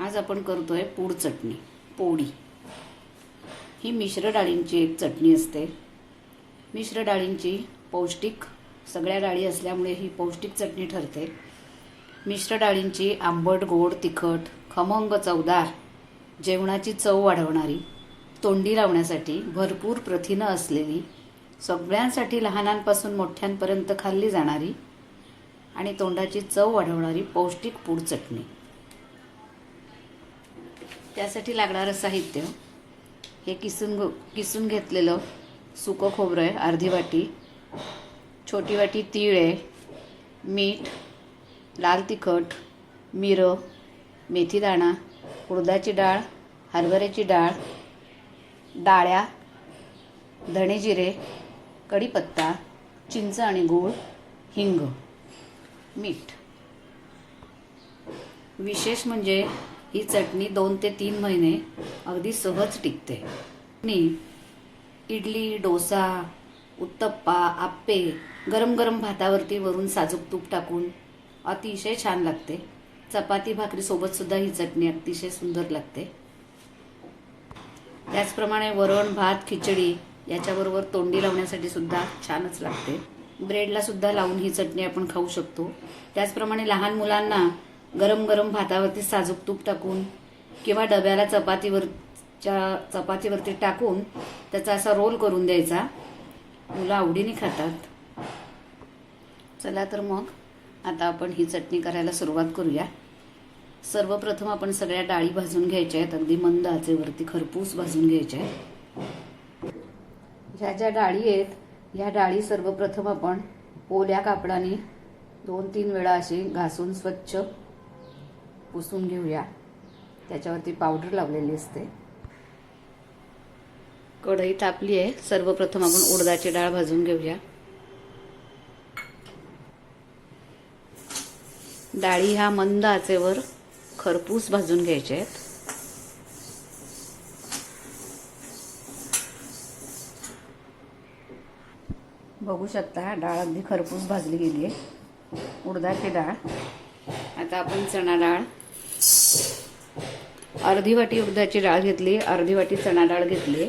आज आपण करतोय पूड चटणी पोळी. ही मिश्र डाळींची एक चटणी असते. मिश्र डाळींची पौष्टिक सगळ्या डाळी असल्यामुळे ही पौष्टिक चटणी ठरते. मिश्र डाळींची आंबट गोड तिखट खमंग चवदार जेवणाची चव वाढवणारी तोंडी लावण्यासाठी भरपूर प्रथिनं असलेली सगळ्यांसाठी लहानांपासून मोठ्यांपर्यंत खाल्ली जाणारी आणि तोंडाची चव वाढवणारी पौष्टिक पूड चटणी. त्यासाठी लागणारं साहित्य हे किसून किसून घेतलेलं सुकं खोबरं आहे अर्धी वाटी छोटी वाटी तीळ आहे मीठ लाल तिखट मिरं मेथीदाणा उडदाची डाळ हरभऱ्याची डाळ डाळ्या धणे जिरे कढीपत्ता चिंच आणि गूळ हिंग मीठ. विशेष म्हणजे ही चटणी दोन ते तीन महिने अगदी सहज टिकते. आणि इडली डोसा उत्तप्पा आप्पे गरम गरम भातावरती वरून साजूक तूप टाकून अतिशय छान लागते. चपाती भाकरीसोबत सुद्धा ही चटणी अतिशय सुंदर लागते. त्याचप्रमाणे वरण भात खिचडी याच्याबरोबर तोंडी लावण्यासाठी सुद्धा छानच लागते. ब्रेडला सुद्धा लावून ही चटणी आपण खाऊ शकतो. त्याचप्रमाणे लहान मुलांना गरम गरम भातावरती साजूक तूप टाकून किंवा डब्याला चपातीवरच्या चपातीवरती टाकून त्याचा असा रोल करून द्यायचा. मुलं आवडीने खातात. चला तर मग आता आपण ही चटणी करायला सुरुवात करूया. सर्वप्रथम आपण सगळ्या डाळी भाजून घ्यायच्या आहेत. अगदी मंद आचेवरती खरपूस भाजून घ्यायच्या आहेत. ह्या ज्या डाळी आहेत ह्या डाळी सर्वप्रथम आपण ओल्या कापडाने दोन तीन वेळा अशी घासून स्वच्छ पुसून घेऊया. त्याच्यावरती पावडर लावलेली असते. कढई तापली आहे. सर्वप्रथम आपण उडदाची डाळ भाजून घेऊया. डाळी ह्या मंद आचेवर खरपूस भाजून घ्यायचे आहेत. बघू शकता डाळ अगदी खरपूस भाजली गेली आहे. उडदाची डाळ. आता आपण चणा डाळ अर्धी वाटी उडदाची डाळ घेतली अर्धी वाटी चणा डाळ घेतली.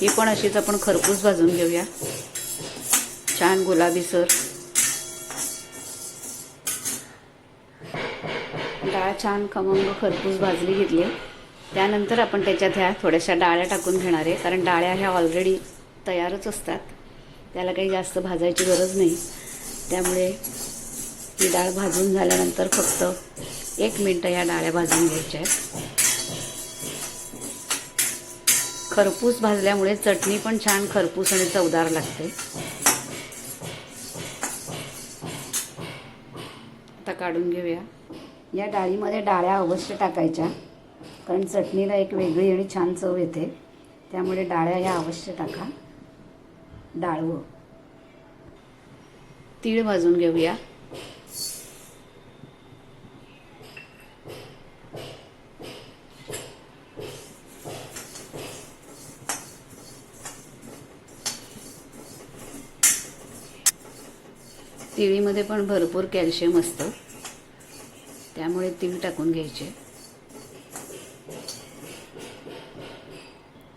ही पण अशीच आपण खरपूस भाजून घेऊया. छान गुलाबी सर. डाळ छान खमंग खरपूस भाजली घेतली. त्यानंतर आपण त्याच्यात ह्या थोड्याशा डाळ्या टाकून घेणार आहे. कारण डाळ्या ह्या ऑलरेडी तयारच असतात. त्याला काही जास्त भाजायची गरज नाही. त्यामुळे ही डाळ भाजून झाल्यानंतर फक्त एक मिनटं या डाळ्या भाजून घ्यायच्या आहेत. खरपूस भाजल्यामुळे चटणी पण छान खरपूस आणि चवदार लागते. आता काढून घेऊया. या डाळीमध्ये डाळ्या अवश्य टाकायच्या कारण चटणीला एक वेगळी आणि छान चव येते. त्यामुळे डाळ्या ह्या अवश्य टाका. डाळवं. तीळ भाजून घेऊया. तिळीमध्ये पण भरपूर कॅल्शियम असतं. त्यामुळे तीळ टाकून घ्यायचे.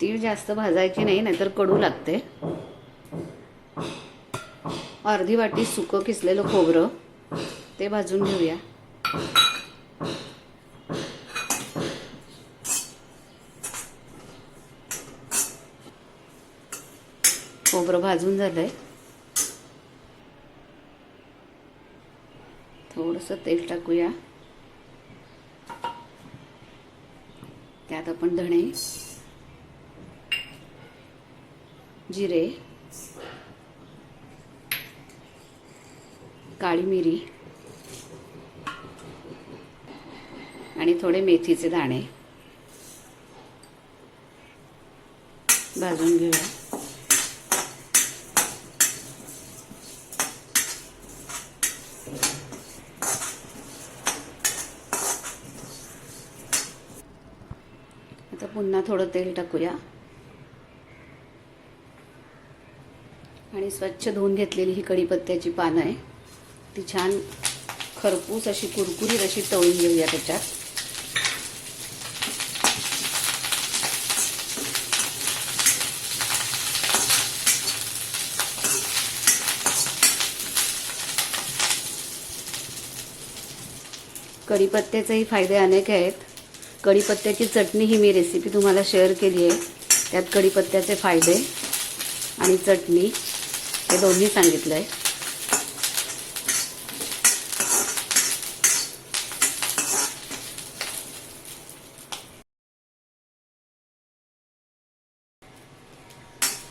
तीळ जास्त भाजायची नाही नाहीतर कडू लागते. अर्धी वाटी सुकं किसलेलं खोबरं ते भाजून घेऊया. खोबरं भाजून झालंय. थोडंसं तेल टाकूया. त्यात आपण धणे जिरे काळी मिरी आणि थोडे मेथीचे दाणे भाजून घेऊया आता पुन्हा थोडं तेल टाकूया. आणि स्वच्छ धुवून घेतलेली ही कढीपत्त्याची पानं आहे. ती छान खरपूस अशी कुरकुरीत अशी तळून घेऊया त्याच्यात. कढीपत्त्याचेही फायदे अनेक आहेत. कढीपत्त्याची चटणी ही मी रेसिपी तुम्हाला शेअर केली आहे. त्यात कढीपत्त्याचे फायदे आणि चटणी हे दोन्ही सांगितलं आहे.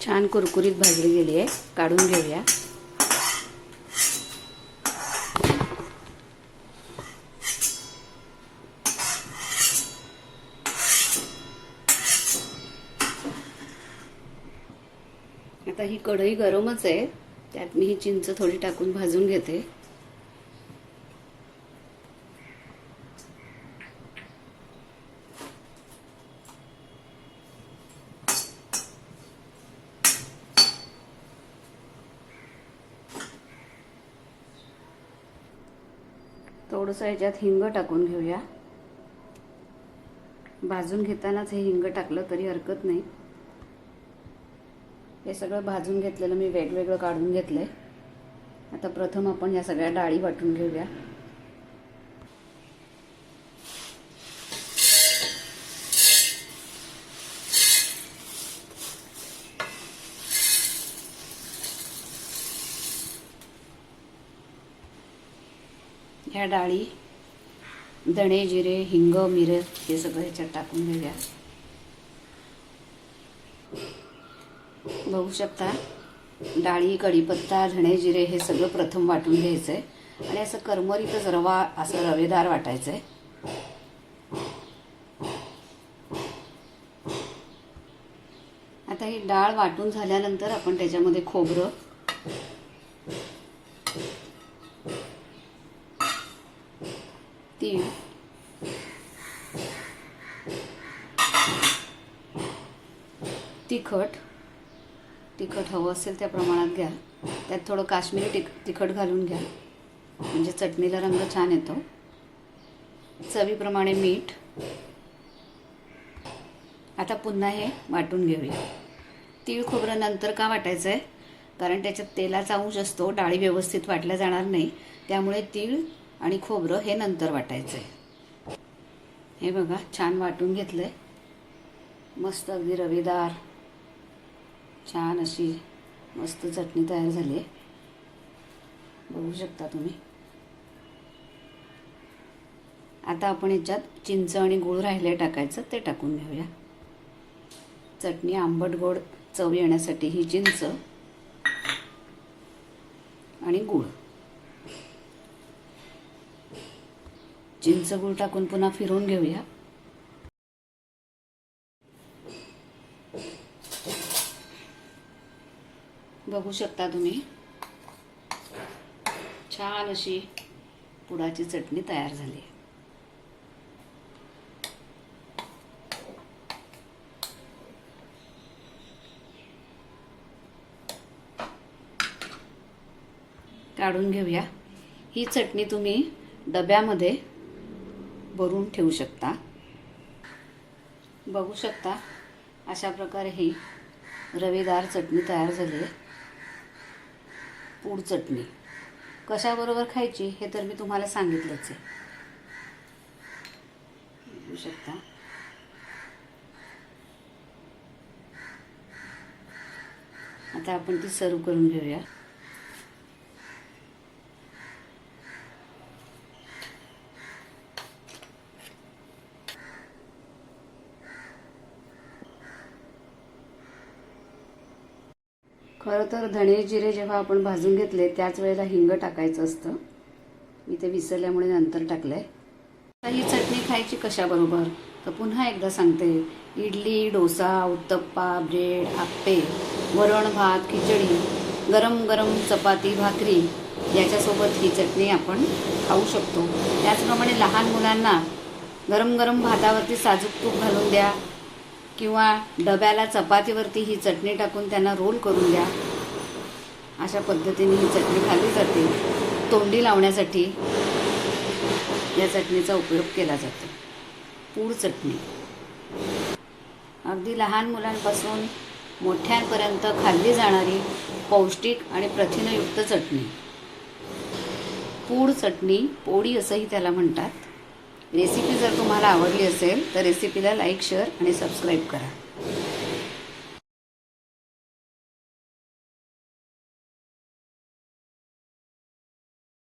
छान कुरकुरीत भाजली गेली आहे. काढून घेऊया. आता ही कढई गरमच आहे. त्यात मी ही चिंच थोडी टाकून भाजून घेते. थोडंसं याच्यात हिंग टाकून घेऊया. भाजून घेतानाच हे हिंग टाकलं तरी हरकत नाही. हे सगळं भाजून घेतलेलं मी वेगवेगळं काढून घेतलं आहे आता प्रथम आपण या सगळ्या डाळी वाटून घेऊया. ह्या डाळी धणे जिरे हिंग मिरं हे सगळं ह्याच्यात टाकून घेऊया. बघू शकता. डाळी कढीपत्ता धणे जिरे हे सगळं प्रथम वाटून घ्यायचं आहे आणि असं करमरीतच रवा असं रवेदार वाटायचं आहे आता ही डाळ वाटून झाल्यानंतर आपण त्याच्यामध्ये खोबरं तीळ तिखट तिखट हवं असेल त्या प्रमाणात घ्या. त्यात थोडं काश्मीरी टिक तिखट घालून घ्या. म्हणजे चटणीला रंग छान येतो. चवीप्रमाणे मीठ. आता पुन्हा हे वाटून घेऊया. तीळ खोबरं नंतर का वाटायचं आहे कारण त्याच्यात तेलाचा अंश असतो डाळी व्यवस्थित वाटल्या जाणार नाही. त्यामुळे तीळ आणि खोबरं हे नंतर वाटायचं आहे हे बघा छान वाटून घेतलं आहे मस्त अगदी रवेदार. छान अशी मस्त चटणी तयार झाली आहे. बघू शकता तुम्ही. आता आपण याच्यात चिंच आणि गूळ राहिले टाकायचं ते टाकून घेऊया. चटणी आंबट गोड चव येण्यासाठी ही चिंच आणि गूळ. चिंच गूळ टाकून पुन्हा फिरवून घेऊया. बघू शकता तुम्ही. छान अशी पुडाची चटणी तयार झाली. आहे काढून घेऊया. ही चटणी तुम्ही डब्यामध्ये भरून ठेवू शकता. बघू शकता अशा प्रकारे ही रवेदार चटणी तयार झाली आहे. पूड चटणी. कशाबरोबर खायची हे तर मी तुम्हाला सांगितलंच आहे. बघू शकता. आता आपण ती सर्व करून घेऊया. तर धणे जिरे जेव्हा आपण भाजून घेतले त्याच वेळेला हिंग टाकायचं असतं. मी ते विसरल्यामुळे नंतर टाकलं आहे आता ही चटणी खायची कशाबरोबर? तर पुन्हा एकदा सांगते. इडली डोसा उत्तप्पा ब्रेड आप्पे वरण भात खिचडी गरम गरम चपाती भाकरी याच्यासोबत ही चटणी आपण खाऊ शकतो. त्याचप्रमाणे लहान मुलांना गरम गरम भातावरती साजूक तूप घालून द्या किंवा डब्याला चपातीवरती ही चटणी टाकून त्यांना रोल करून द्या. अशा पद्धतीने ही चटणी खाल्ली जाते. तोंडी लावण्यासाठी या चटणीचा उपयोग केला जातो. पूड चटणी. अगदी लहान मुलांपासून मोठ्यांपर्यंत खाल्ली जाणारी पौष्टिक आणि प्रथिनयुक्त चटणी. पूड चटणी पोळी असंही त्याला म्हणतात. रेसिपी जर तुम्हाला आवडली असेल तर रेसिपीला लाईक शेअर आणि सबस्क्राईब करा.